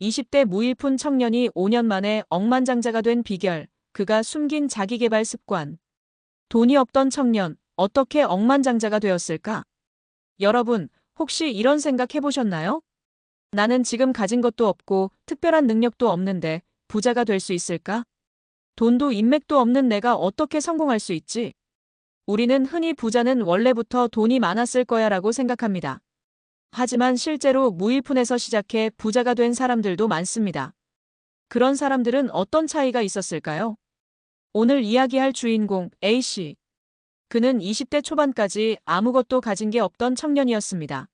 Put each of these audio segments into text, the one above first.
20대 무일푼 청년이 5년 만에 억만장자가 된 비결, 그가 숨긴 자기개발 습관. 돈이 없던 청년, 어떻게 억만장자가 되었을까? 여러분, 혹시 이런 생각 해보셨나요? 나는 지금 가진 것도 없고 특별한 능력도 없는데 부자가 될 수 있을까? 돈도 인맥도 없는 내가 어떻게 성공할 수 있지? 우리는 흔히 부자는 원래부터 돈이 많았을 거야 라고 생각합니다. 하지만 실제로 무일푼에서 시작해 부자가 된 사람들도 많습니다. 그런 사람들은 어떤 차이가 있었을까요? 오늘 이야기할 주인공 A씨. 그는 20대 초반까지 아무것도 가진 게 없던 청년이었습니다.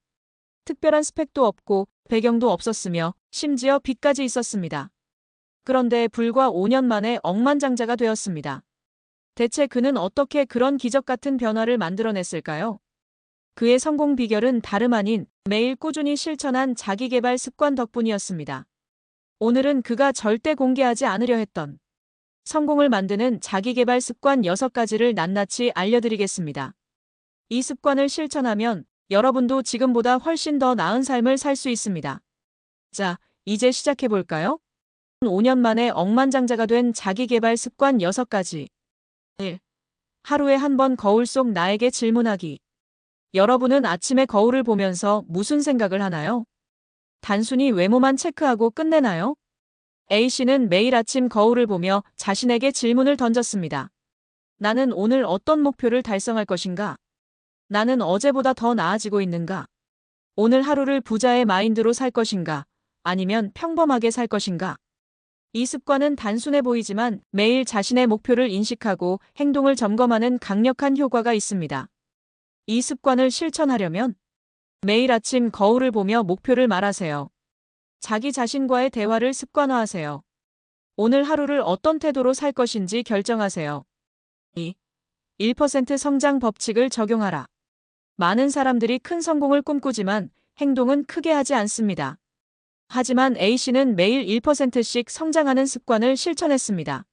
특별한 스펙도 없고 배경도 없었으며 심지어 빚까지 있었습니다. 그런데 불과 5년 만에 억만장자가 되었습니다. 대체 그는 어떻게 그런 기적 같은 변화를 만들어냈을까요? 그의 성공 비결은 다름 아닌 매일 꾸준히 실천한 자기개발 습관 덕분이었습니다. 오늘은 그가 절대 공개하지 않으려 했던 성공을 만드는 자기개발 습관 6가지를 낱낱이 알려드리겠습니다. 이 습관을 실천하면 여러분도 지금보다 훨씬 더 나은 삶을 살 수 있습니다. 자, 이제 시작해볼까요? 5년 만에 억만장자가 된 자기개발 습관 6가지. 1. 하루에 한 번 거울 속 나에게 질문하기. 여러분은 아침에 거울을 보면서 무슨 생각을 하나요? 단순히 외모만 체크하고 끝내나요? A씨는 매일 아침 거울을 보며 자신에게 질문을 던졌습니다. 나는 오늘 어떤 목표를 달성할 것인가? 나는 어제보다 더 나아지고 있는가? 오늘 하루를 부자의 마인드로 살 것인가? 아니면 평범하게 살 것인가? 이 습관은 단순해 보이지만 매일 자신의 목표를 인식하고 행동을 점검하는 강력한 효과가 있습니다. 이 습관을 실천하려면 매일 아침 거울을 보며 목표를 말하세요. 자기 자신과의 대화를 습관화하세요. 오늘 하루를 어떤 태도로 살 것인지 결정하세요. 2. 1% 성장 법칙을 적용하라. 많은 사람들이 큰 성공을 꿈꾸지만 행동은 크게 하지 않습니다. 하지만 A씨는 매일 1%씩 성장하는 습관을 실천했습니다.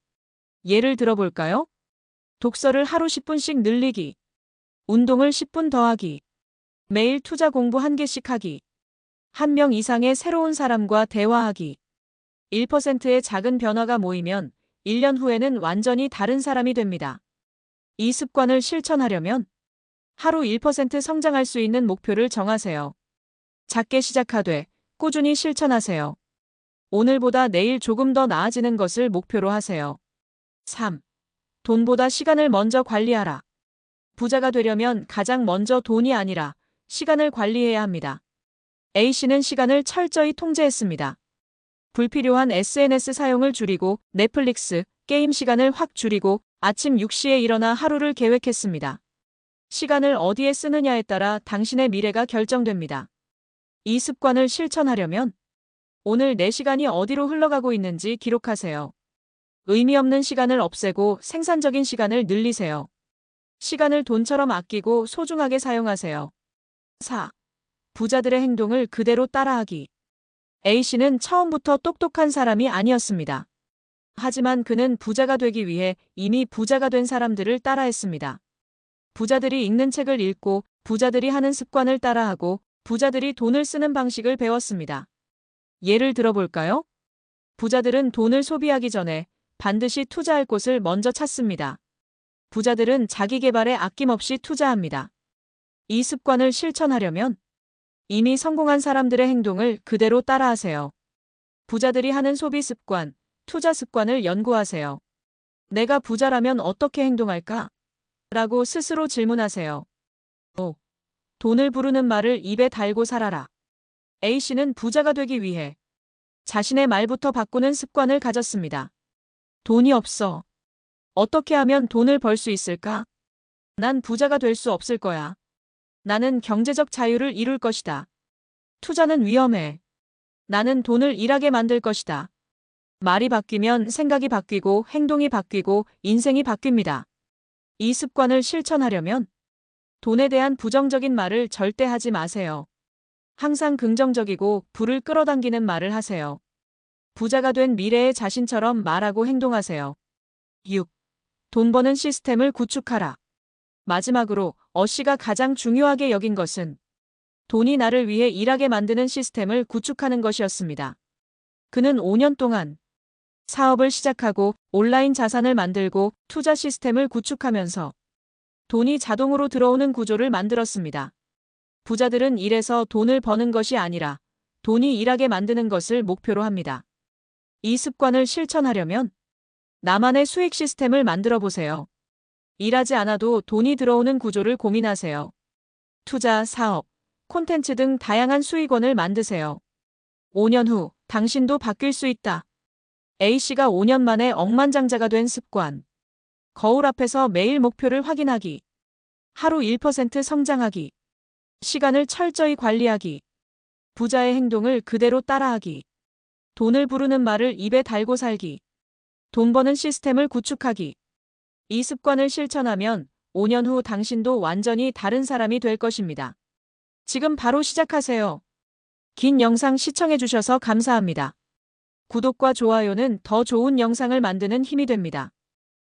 예를 들어볼까요? 독서를 하루 10분씩 늘리기. 운동을 10분 더 하기. 매일 투자 공부 1개씩 하기. 한 명 이상의 새로운 사람과 대화하기. 1%의 작은 변화가 모이면 1년 후에는 완전히 다른 사람이 됩니다. 이 습관을 실천하려면 하루 1% 성장할 수 있는 목표를 정하세요. 작게 시작하되 꾸준히 실천하세요. 오늘보다 내일 조금 더 나아지는 것을 목표로 하세요. 3. 돈보다 시간을 먼저 관리하라. 부자가 되려면 가장 먼저 돈이 아니라 시간을 관리해야 합니다. A씨는 시간을 철저히 통제했습니다. 불필요한 SNS 사용을 줄이고 넷플릭스, 게임 시간을 확 줄이고 아침 6시에 일어나 하루를 계획했습니다. 시간을 어디에 쓰느냐에 따라 당신의 미래가 결정됩니다. 이 습관을 실천하려면 오늘 내 시간이 어디로 흘러가고 있는지 기록하세요. 의미 없는 시간을 없애고 생산적인 시간을 늘리세요. 시간을 돈처럼 아끼고 소중하게 사용하세요. 4. 부자들의 행동을 그대로 따라하기. A씨는 처음부터 똑똑한 사람이 아니었습니다. 하지만 그는 부자가 되기 위해 이미 부자가 된 사람들을 따라했습니다. 부자들이 읽는 책을 읽고 부자들이 하는 습관을 따라하고 부자들이 돈을 쓰는 방식을 배웠습니다. 예를 들어볼까요? 부자들은 돈을 소비하기 전에 반드시 투자할 곳을 먼저 찾습니다. 부자들은 자기 개발에 아낌없이 투자합니다. 이 습관을 실천하려면 이미 성공한 사람들의 행동을 그대로 따라하세요. 부자들이 하는 소비 습관, 투자 습관을 연구하세요. 내가 부자라면 어떻게 행동할까? 라고 스스로 질문하세요. 5. 돈을 부르는 말을 입에 달고 살아라. A씨는 부자가 되기 위해 자신의 말부터 바꾸는 습관을 가졌습니다. 돈이 없어. 어떻게 하면 돈을 벌 수 있을까? 난 부자가 될 수 없을 거야. 나는 경제적 자유를 이룰 것이다. 투자는 위험해. 나는 돈을 일하게 만들 것이다. 말이 바뀌면 생각이 바뀌고 행동이 바뀌고 인생이 바뀝니다. 이 습관을 실천하려면 돈에 대한 부정적인 말을 절대 하지 마세요. 항상 긍정적이고 불을 끌어당기는 말을 하세요. 부자가 된 미래의 자신처럼 말하고 행동하세요. 6. 돈 버는 시스템을 구축하라. 마지막으로 어씨가 가장 중요하게 여긴 것은 돈이 나를 위해 일하게 만드는 시스템을 구축하는 것이었습니다. 그는 5년 동안 사업을 시작하고 온라인 자산을 만들고 투자 시스템을 구축하면서 돈이 자동으로 들어오는 구조를 만들었습니다. 부자들은 일해서 돈을 버는 것이 아니라 돈이 일하게 만드는 것을 목표로 합니다. 이 습관을 실천하려면 나만의 수익 시스템을 만들어 보세요. 일하지 않아도 돈이 들어오는 구조를 고민하세요. 투자, 사업, 콘텐츠 등 다양한 수익원을 만드세요. 5년 후 당신도 바뀔 수 있다. A씨가 5년 만에 억만장자가 된 습관. 거울 앞에서 매일 목표를 확인하기. 하루 1% 성장하기. 시간을 철저히 관리하기. 부자의 행동을 그대로 따라하기. 돈을 부르는 말을 입에 달고 살기. 돈 버는 시스템을 구축하기. 이 습관을 실천하면 5년 후 당신도 완전히 다른 사람이 될 것입니다. 지금 바로 시작하세요. 긴 영상 시청해주셔서 감사합니다. 구독과 좋아요는 더 좋은 영상을 만드는 힘이 됩니다.